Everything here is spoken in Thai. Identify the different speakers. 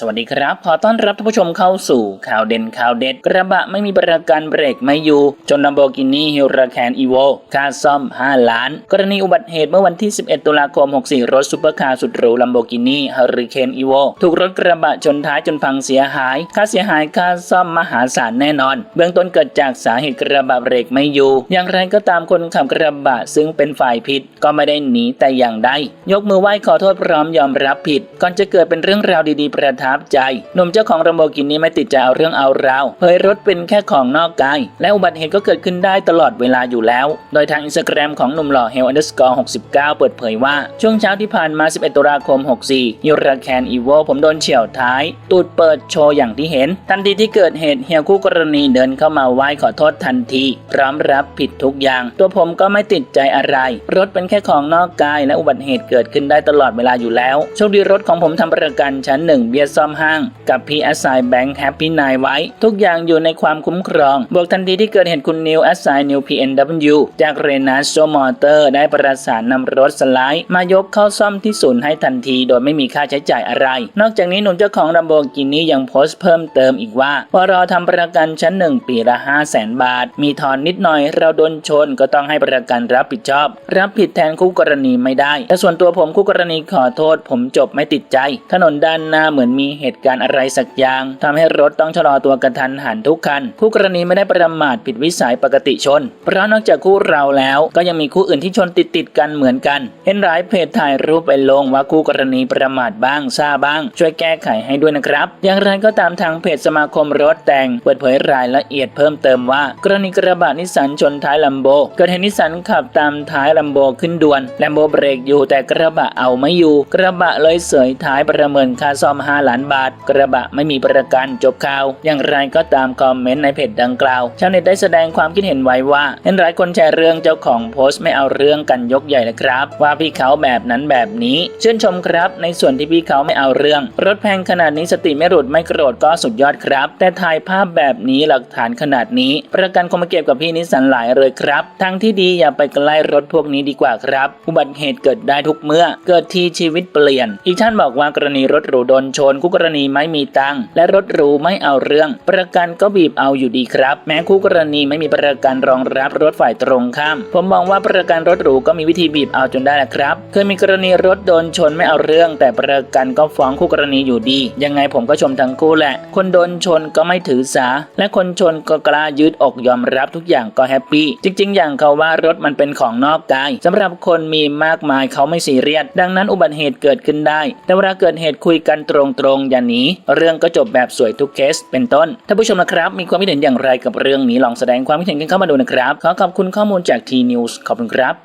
Speaker 1: สวัสดีครับ ขอต้อนรับท่านผู้ชมเข้าสู่ข่าวเด่นข่าวเด็ด กระบะไม่มีประกันเบรกไม่อยู่ จน Lamborghini Huracan Evo ค่าซ่อม 5 ล้าน กรณีอุบัติเหตุเมื่อวันที่ 11 ตุลาคม 64 รถซุปเปอร์คาร์สุดหรู Lamborghini Huracan Evo ถูกรถกระบะชนท้ายจนพังเสียหาย ค่าเสียหายค่าซ่อมมหาศาลแน่นอน เบื้องต้นเกิดจากสาเหตุกระบะเบรกไม่อยู่ อย่างไรก็ตามคนขับกระบะซึ่งเป็นฝ่ายผิดก็ไม่ได้หนีแต่อย่างใดยกมือไหว้ขอโทษพร้อมยอมรับผิด ก่อนจะเกิดเป็นเรื่องราวดีๆประทับใจหนุ่มเจ้าของลัมโบกินี่ไม่ติดใจเอาเรื่องเอาราวเผยรถเป็นแค่ของนอกกาย และอุบัติเหตุก็เกิดขึ้นได้ตลอดเวลาอยู่แล้ว โดยทางอินสตาแกรมของหนุ่มหล่อเฮลอันเดอร์สกอร์69 เปิดเผยว่า ช่วงเช้าที่ผ่านมา 11 ตุลาคม 64ยูราแคนอีโวผมโดนเฉี่ยวท้าย ตูดเปิดโชว์อย่างที่เห็น ทันทีที่เกิดเหตุเฮียคู่กรณีเดินเข้ามาไหว้ขอโทษทันที พร้อมรับผิดทุกอย่าง ตัวผมก็ไม่ติดใจอะไร รถเป็นแค่ของนอกกายและอุบัติเหตุเกิดขึ้นได้ตลอดเวลาอยู่แล้วโชคดีรถของผมทำประกันชั้นหนึ่งเบียร์ซ่อมห้าง กับ p s i Bank Happy 9ไว้ ทุกอย่างอยู่ในความคุ้มครอง บวกทันทีที่เกิดเหตุคุณนิว s i New PNW จากเรนัสโซมอเตอร์ ได้ประสานนำรถสไลด์มายกเข้าซ่อมที่ศูนย์ให้ทันที โดยไม่มีค่าใช้จ่ายอะไร นอกจากนี้หนุ่มเจ้าของลัมโบกินี่ยังโพสต์เพิ่มเติมอีกว่าพอรอทำประกันชั้นหนึ่งปีละ5 0 0แสนบาท มีทอนนิดหน่อยเราโดนชนก็ต้องให้ประกันรับผิดชอบ รับผิดแทนคู่กรณีไม่ได้แต่ส่วนตัวผมคู่กรณีขอโทษ ผมจบไม่ติดใจ ถนนด้านหน้าเหมือนมีเหตุการณ์อะไรสักอย่างทำให้รถต้องชะลอตัวกระทันหันทุกคัน คู่กรณีไม่ได้ประมาทผิดวิสัยปกติชน เพราะนอกจากคู่เราแล้วก็ยังมีคู่อื่นที่ชนติดติดกันเหมือนกันเห็นหลายเพจถ่ายรูปไปลงว่าคู่กรณีประมาทบ้างซาบ้าง ช่วยแก้ไขให้ด้วยนะครับ อย่างไรก็ตามทางเพจสมาคมรถแต่งเปิดเผยรายละเอียดเพิ่มเติมว่า กรณีกระบะนิสสันชนท้ายลัมโบเกิดเหตุนิสสันขับตามท้ายลัมโบขึ้นด่วนลัมโบเบรกอยู่แต่กระบะเอาไม่อยู่ กระบะเลยเสยท้ายประเมินค่าซ่อม 5 ล้านบาท กระบะไม่มีประกันจบข่าว อย่างไรก็ตามคอมเมนต์ในเพจดังกล่าว ชาวเน็ตได้แสดงความคิดเห็นไว้ว่าเห็นหลายคนแชร์เรื่องเจ้าของโพสต์ไม่เอาเรื่องกันยกใหญ่เลยครับ ว่าพี่เขาแบบนั้นแบบนี้ชื่นชมครับในส่วนที่พี่เขาไม่เอาเรื่อง รถแพงขนาดนี้สติไม่หลุดไม่โกรธก็สุดยอดครับ แต่ถ่ายภาพแบบนี้หลักฐานขนาดนี้ ประกันคงมาเก็บกับพี่นิสสันหลายเลยครับ ทางที่ดีอย่าไปใกล้รถพวกนี้ดีกว่าครับอุบัติเหตุเกิดได้ทุกเมื่อ เกิดทีชีวิตเปลี่ยน อีกท่านบอกว่ากรณีรถหรูโดนชนคู่กรณีไม่มีตังค์และรถหรูไม่เอาเรื่อง ประกันก็บีบเอาอยู่ดีครับ แม้คู่กรณีไม่มีประกันรองรับรถฝ่ายตรงข้าม ผมมองว่าประกันรถหรูก็มีวิธีบีบเอาจนได้แหละครับ เคยมีกรณีรถโดนชนไม่เอาเรื่อง แต่ประกันก็ฟ้องคู่กรณีอยู่ดี ยังไงผมก็ชมทั้งคู่แหละ คนโดนชนก็ไม่ถือสา และคนชนก็กล้ายืดอกยอมรับทุกอย่างก็แฮปปี้ จริง ๆ อย่างเขาว่ารถมันเป็นของนอกกายสำหรับคนมีมากมายเขาไม่ซีเรียสดังนั้นอุบัติเหตุเกิดขึ้นได้ แต่เวลาเกิดเหตุคุยกันตรงๆอย่าหนีเรื่องก็จบแบบสวยทุกเคส เป็นต้นท่านผู้ชมนะครับมีความคิดเห็นอย่างไรกับเรื่องนี้ลองแสดงความคิดเห็นกันเข้ามาดูนะครับ ขอขอบคุณข้อมูลจากทีนิวส์ขอบคุณครับ